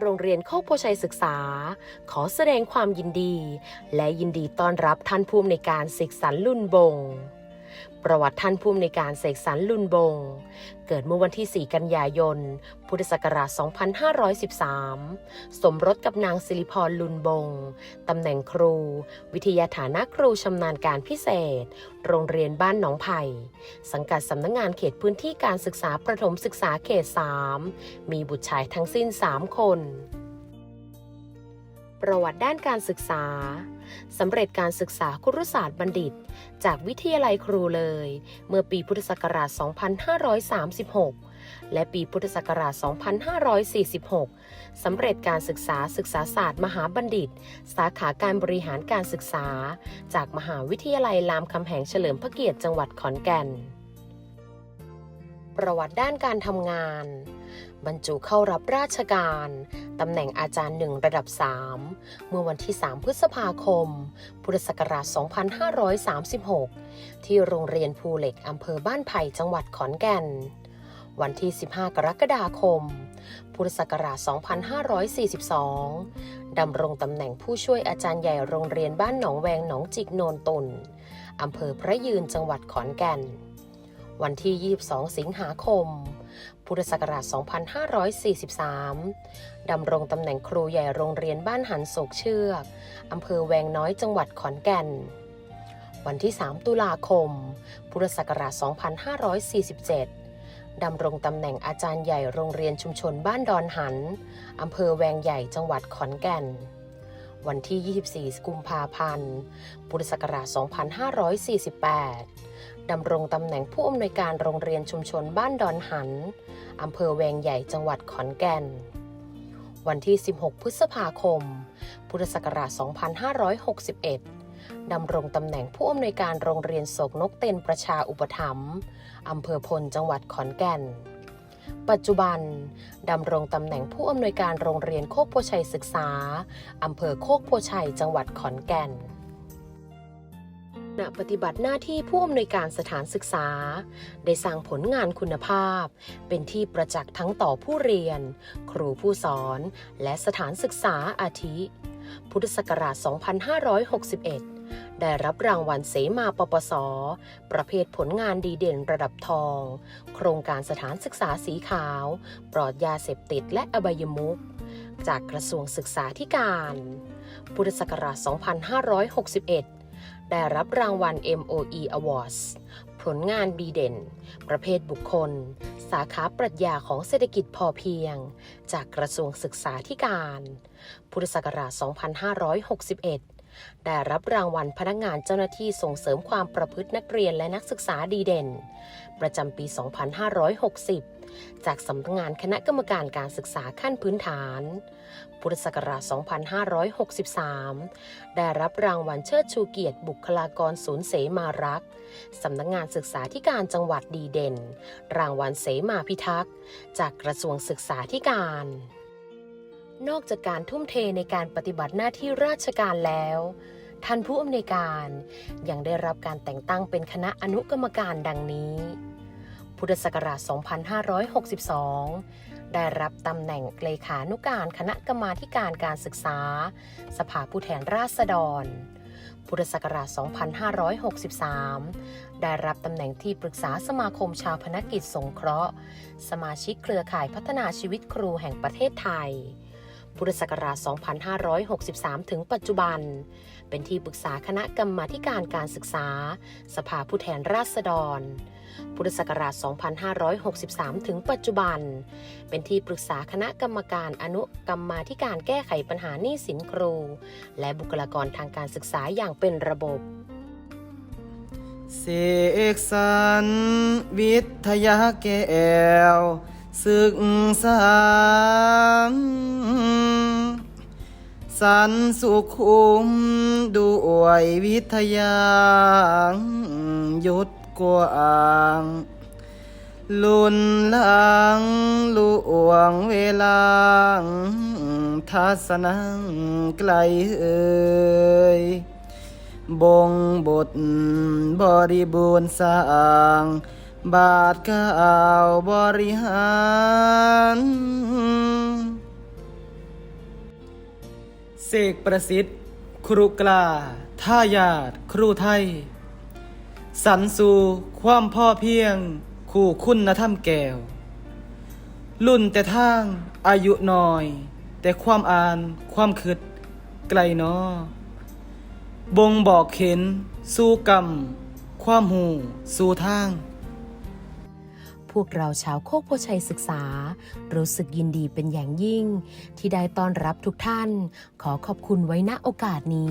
โรงเรียนโคกโพชัยศึกษา ขอแสดงความยินดี และยินดีต้อนรับท่านผู้อำนวยการศึกสรรลุ่นบง ประวัติท่านผู้อำนวยการเสกสรรลุนบง เกิดเมื่อวันที่ 4 กันยายน พุทธศักราช 2513 สมรสกับนางสิริพรลุนบง ตำแหน่งครู วิทยาฐานะครูชำนาญการพิเศษ โรงเรียนบ้านหนองไผ่ สังกัดสำนักงงานเขตพื้นที่การศึกษาประถมศึกษาเขต 3 มีบุตรชายทั้งสิ้น 3 คน ประวัติด้านการศึกษาสำเร็จการศึกษาครุศาสตร์บัณฑิต จากวิทยาลัยครูเลย เมื่อปีพุทธศักราช 2536 และปีพุทธศักราช 2546 สำเร็จการศึกษาศึกษาศาสตร์มหาบัณฑิต สาขาการบริหารการศึกษา จากมหาวิทยาลัยรามคำแหงเฉลิมพระเกียรติจังหวัดขอนแก่น ประวัติด้านการทำงาน บรรจุเข้ารับราชการตำแหน่งอาจารย์หนึ่งระดับ 3 เมื่อวันที่ 3 พฤษภาคม พุทธศักราช 2536 ที่โรงเรียนภูเหล็กอำเภอบ้านไผ่จังหวัดขอนแก่น วันที่ 15 กรกฎาคม พุทธศักราช 2542 ดำรงตำแหน่งผู้ช่วยอาจารย์ใหญ่โรงเรียนบ้านหนองแวงหนองจิกโนนตุนอำเภอพระยืนจังหวัดขอนแก่น วันที่ 22 สิงหาคม พุทธศักราช 2543 ดำรงตำแหน่งครูใหญ่โรงเรียนบ้านหันโศกเชือกอำเภอแวงน้อยจังหวัดขอนแก่น วันที่ 3 ตุลาคม พุทธศักราช 2547 ดำรงตำแหน่งอาจารย์ใหญ่โรงเรียนชุมชนบ้านดอนหันอำเภอแวงใหญ่จังหวัดขอนแก่นวันที่ 24 กุมภาพันธ์ พุทธศักราช 2548 ดำรงตำแหน่งผู้อำนวยการโรงเรียนชุมชนบ้านดอนหัน อำเภอแวงใหญ่จังหวัดขอนแก่น วันที่ 16 พฤษภาคม พุทธศักราช 2561 ดำรงตำแหน่งผู้อำนวยการโรงเรียนโศกนกเต็นประชาอุปถัมภ์อำเภอพลจังหวัดขอนแก่น ปัจจุบัน ดำรงตำแหน่งผู้อำนวยการโรงเรียนโคกโพชัยศึกษา อำเภอโคกโพชัยจังหวัดขอนแก่น ณปฏิบัติหน้าที่ผู้อำนวยการสถานศึกษา ได้สร้างผลงานคุณภาพ เป็นที่ประจักษ์ทั้งต่อผู้เรียน ครูผู้สอน และสถานศึกษาอาทิ พุทธศักราช 2561 ได้รับรางวัลเสมาปปส ประเภทผลงานดีเด่นระดับทอง โครงการสถานศึกษาสีขาว ปลอดยาเสพติดและอบายมุขจากกระทรวงศึกษาธิการ พุทธศักราช 2561 ได้รับรางวัล MOE Awards ผลงานดีเด่น ประเภทบุคคล สาขาปรัชญาของเศรษฐกิจพอเพียง จากกระทรวงศึกษาธิการ พุทธศักราช 2561 ได้รับรางวัลพนักงานเจ้าหน้าที่ส่งเสริมความประพฤตินักเรียนและนักศึกษาดีเด่น ประจำปี 2560 จากสำนักงานคณะกรรมการการศึกษาขั้นพื้นฐาน พุทธศักราช 2563 ได้รับรางวัลเชิดชูเกียรติบุคลากรศูนย์เสมารักษ์สำนักงานศึกษาธิการจังหวัดดีเด่น รางวัลเสมาพิทักษ์ จากกระทรวงศึกษาธิการ นอกจากการทุ่มเทในการปฏิบัติหน้าที่ราชการแล้ว ท่านผู้อำนวยการยังได้รับการแต่งตั้งเป็นคณะอนุกรรมการดังนี้ พุทธศักราช 2562 ได้รับตำแหน่งเลขานุการคณะกรรมาการการศึกษา สภาผู้แทนราษฎร พุทธศักราช 2563 ได้รับตำแหน่งที่ปรึกษาสมาคมชาวพนกิจสงเคราะห์ สมาชิกเครือข่ายพัฒนาชีวิตครูแห่งประเทศไทย พุทธศักราช 2563 ถึงปัจจุบัน เป็นที่ปรึกษาคณะกรรมาการการศึกษา สภาผู้แทนราษฎร พุทธศักราช 2563 ถึงปัจจุบัน เป็นที่ปรึกษาคณะกรรมการอนุกรรมาการแก้ไขปัญหาหนี้สินครู และบุคลากรทางการศึกษาอย่างเป็นระบบเสกสรรวิทยาแก้ว ศึกษาสันสุขุมด้วยวิทยายุดกวางลุนลังลุวงเวลาทัศนังไกลเอ่ยบงบทบริบูรณ์สร้าง บาทก้าวบริหารกประสิทธิ์ ครูกลาท่ายาดครูไทย สันสู่ความพ่อเพียง คู่คุณธรรมแก้ว รุ่นแต่ทางอายุน้อย แต่ความอ่านความคิดไกลนอบ่งบอกเห็น สู่กรรม ความหู สู่ทาง พวกเราชาวโคกโพชัยศึกษา รู้สึกยินดีเป็นอย่างยิ่ง ที่ได้ต้อนรับทุกท่าน ขอขอบคุณไว้ณโอกาสนี้